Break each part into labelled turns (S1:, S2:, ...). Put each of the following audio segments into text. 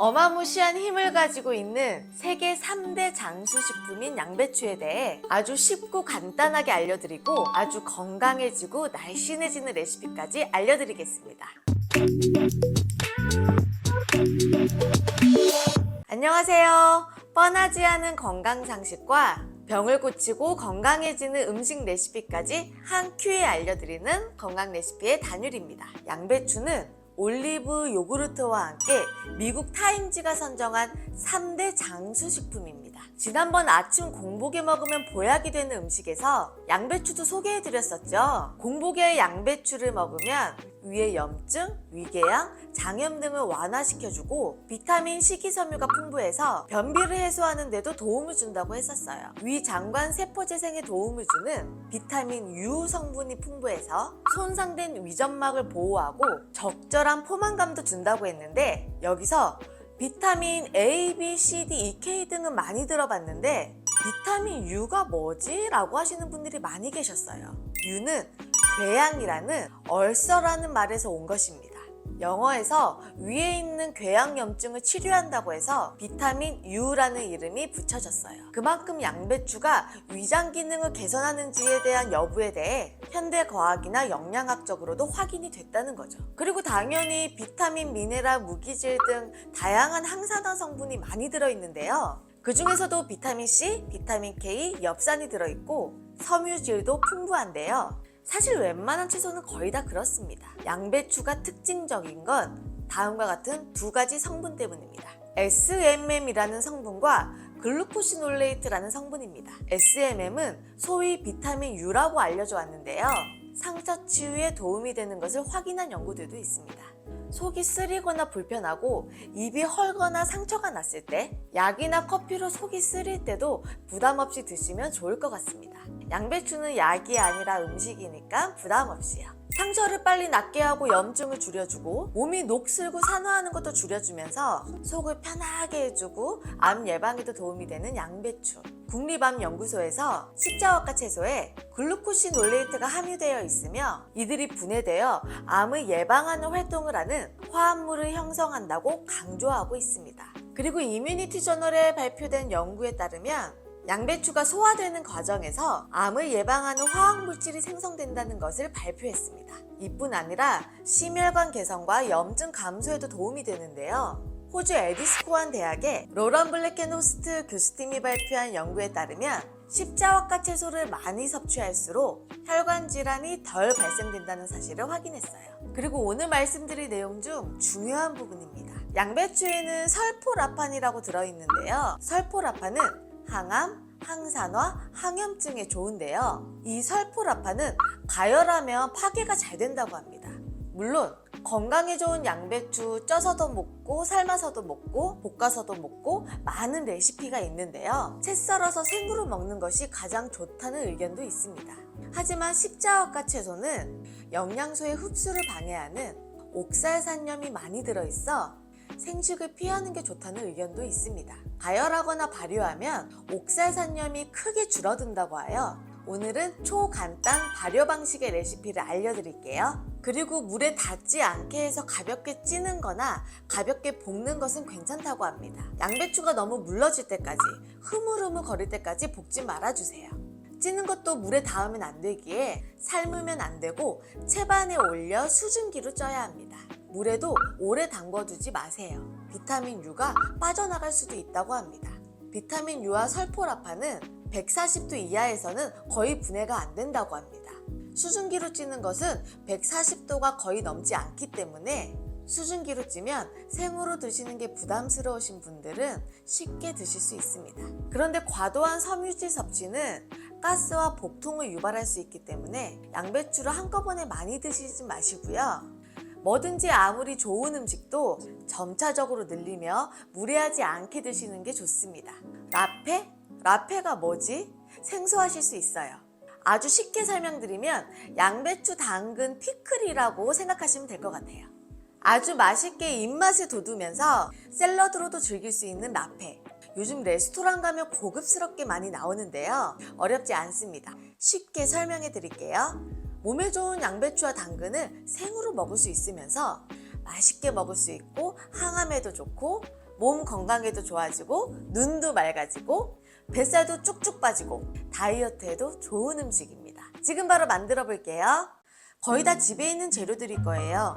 S1: 어마무시한 힘을 가지고 있는 세계 3대 장수식품인 양배추에 대해 아주 쉽고 간단하게 알려드리고 아주 건강해지고 날씬해지는 레시피까지 알려드리겠습니다. 안녕하세요. 뻔하지 않은 건강 상식과 병을 고치고 건강해지는 음식 레시피까지 한 큐에 알려드리는 건강 레시피의 단율입니다. 양배추는 올리브 요구르트와 함께 미국 타임지가 선정한 3대 장수식품입니다. 지난번 아침 공복에 먹으면 보약이 되는 음식에서 양배추도 소개해드렸었죠. 공복에 양배추를 먹으면 위의 염증, 위궤양, 장염 등을 완화시켜주고 비타민 식이섬유가 풍부해서 변비를 해소하는 데도 도움을 준다고 했었어요. 위 장관 세포 재생에 도움을 주는 비타민 U 성분이 풍부해서 손상된 위점막을 보호하고 적절한 포만감도 준다고 했는데 여기서 비타민 A, B, C, D, E, K 등은 많이 들어봤는데 비타민 U가 뭐지? 라고 하시는 분들이 많이 계셨어요. U는 궤양이라는 얼서라는 말에서 온 것입니다. 영어에서 위에 있는 궤양염증을 치료한다고 해서 비타민 U라는 이름이 붙여졌어요. 그만큼 양배추가 위장 기능을 개선하는지에 대한 여부에 대해 현대 과학이나 영양학적으로도 확인이 됐다는 거죠. 그리고 당연히 비타민, 미네랄, 무기질 등 다양한 항산화 성분이 많이 들어있는데요. 그 중에서도 비타민 C, 비타민 K, 엽산이 들어있고 섬유질도 풍부한데요. 사실 웬만한 채소는 거의 다 그렇습니다. 양배추가 특징적인 건 다음과 같은 두 가지 성분 때문입니다. SMM이라는 성분과 글루코시놀레이트라는 성분입니다. SMM은 소위 비타민 U라고 알려져 왔는데요. 상처 치유에 도움이 되는 것을 확인한 연구들도 있습니다. 속이 쓰리거나 불편하고 입이 헐거나 상처가 났을 때 약이나 커피로 속이 쓰릴 때도 부담 없이 드시면 좋을 것 같습니다. 양배추는 약이 아니라 음식이니까 부담 없이요. 상처를 빨리 낫게 하고 염증을 줄여주고 몸이 녹슬고 산화하는 것도 줄여주면서 속을 편하게 해주고 암 예방에도 도움이 되는 양배추. 국립암연구소에서 십자화과 채소에 글루코시놀레이트가 함유되어 있으며 이들이 분해되어 암을 예방하는 활동을 하는 화합물을 형성한다고 강조하고 있습니다. 그리고 이뮤니티 저널에 발표된 연구에 따르면 양배추가 소화되는 과정에서 암을 예방하는 화학물질이 생성된다는 것을 발표했습니다. 이뿐 아니라 심혈관 개선과 염증 감소에도 도움이 되는데요. 호주 에디스 코안 대학의 로런 블랙앤 호스트 교수팀이 발표한 연구에 따르면 십자화과 채소를 많이 섭취할수록 혈관 질환이 덜 발생된다는 사실을 확인했어요. 그리고 오늘 말씀드릴 내용 중 중요한 부분입니다. 양배추에는 설포라판이라고 들어있는데요. 설포라판은 항암, 항산화, 항염증에 좋은데요. 이 설포라판은 가열하면 파괴가 잘 된다고 합니다. 물론 건강에 좋은 양배추 쪄서도 먹고 삶아서도 먹고 볶아서도 먹고 많은 레시피가 있는데요. 채 썰어서 생으로 먹는 것이 가장 좋다는 의견도 있습니다. 하지만 십자화과 채소는 영양소의 흡수를 방해하는 옥살산염이 많이 들어있어 생식을 피하는 게 좋다는 의견도 있습니다. 가열하거나 발효하면 옥살산염이 크게 줄어든다고 하여 오늘은 초간단 발효 방식의 레시피를 알려드릴게요. 그리고 물에 닿지 않게 해서 가볍게 찌는 거나 가볍게 볶는 것은 괜찮다고 합니다. 양배추가 너무 물러질 때까지 흐물흐물 거릴 때까지 볶지 말아주세요. 찌는 것도 물에 닿으면 안 되기에 삶으면 안 되고 채반에 올려 수증기로 쪄야 합니다. 물에도 오래 담궈두지 마세요. 비타민 U가 빠져나갈 수도 있다고 합니다. 비타민 U와 설포라판은 140도 이하에서는 거의 분해가 안 된다고 합니다. 수증기로 찌는 것은 140도가 거의 넘지 않기 때문에 수증기로 찌면 생으로 드시는 게 부담스러우신 분들은 쉽게 드실 수 있습니다. 그런데 과도한 섬유질 섭취는 가스와 복통을 유발할 수 있기 때문에 양배추를 한꺼번에 많이 드시지 마시고요. 뭐든지 아무리 좋은 음식도 점차적으로 늘리며 무리하지 않게 드시는 게 좋습니다. 라페? 라페가 뭐지? 생소하실 수 있어요. 아주 쉽게 설명드리면 양배추 당근 피클이라고 생각하시면 될 것 같아요. 아주 맛있게 입맛을 돋우면서 샐러드로도 즐길 수 있는 라페. 요즘 레스토랑 가면 고급스럽게 많이 나오는데요. 어렵지 않습니다. 쉽게 설명해 드릴게요. 몸에 좋은 양배추와 당근을 생으로 먹을 수 있으면서 맛있게 먹을 수 있고 항암에도 좋고 몸 건강에도 좋아지고 눈도 맑아지고 뱃살도 쭉쭉 빠지고 다이어트에도 좋은 음식입니다. 지금 바로 만들어 볼게요. 거의 다 집에 있는 재료들일 거예요.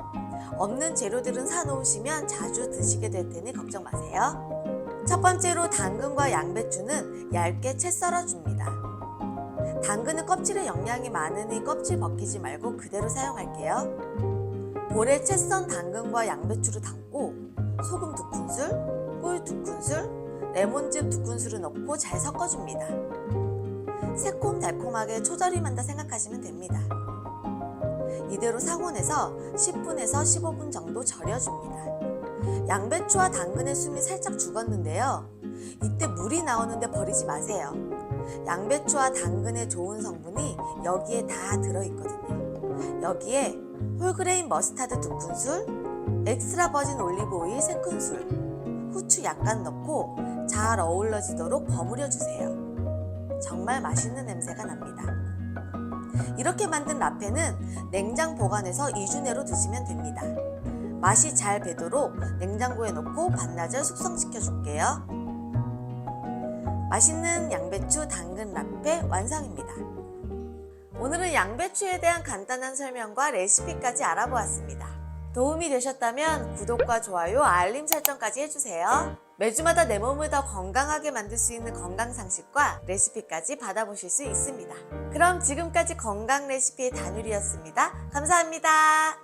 S1: 없는 재료들은 사놓으시면 자주 드시게 될 테니 걱정 마세요. 첫 번째로 당근과 양배추는 얇게 채 썰어줍니다. 당근은 껍질에 영양이 많으니 껍질 벗기지 말고 그대로 사용할게요. 볼에 채 썬 당근과 양배추를 담고 소금 두 큰술, 꿀두 큰술, 레몬즙 두 큰술을 넣고 잘 섞어줍니다. 새콤달콤하게 초절임한다 생각하시면 됩니다. 이대로 상온에서 10분에서 15분 정도 절여줍니다. 양배추와 당근의 숨이 살짝 죽었는데요. 이때 물이 나오는데 버리지 마세요. 양배추와 당근의 좋은 성분이 여기에 다 들어있거든요. 여기에 홀그레인 머스타드 두 큰술, 엑스트라 버진 올리브 오일 세 큰술, 후추 약간 넣고 잘 어우러지도록 버무려 주세요. 정말 맛있는 냄새가 납니다. 이렇게 만든 라페는 냉장 보관해서 2주 내로 드시면 됩니다. 맛이 잘 배도록 냉장고에 넣고 반나절 숙성시켜 줄게요. 맛있는 양배추 당근 라페 완성입니다. 오늘은 양배추에 대한 간단한 설명과 레시피까지 알아보았습니다. 도움이 되셨다면 구독과 좋아요, 알림 설정까지 해주세요. 매주마다 내 몸을 더 건강하게 만들 수 있는 건강 상식과 레시피까지 받아보실 수 있습니다. 그럼 지금까지 건강 레시피의 단율이었습니다. 감사합니다.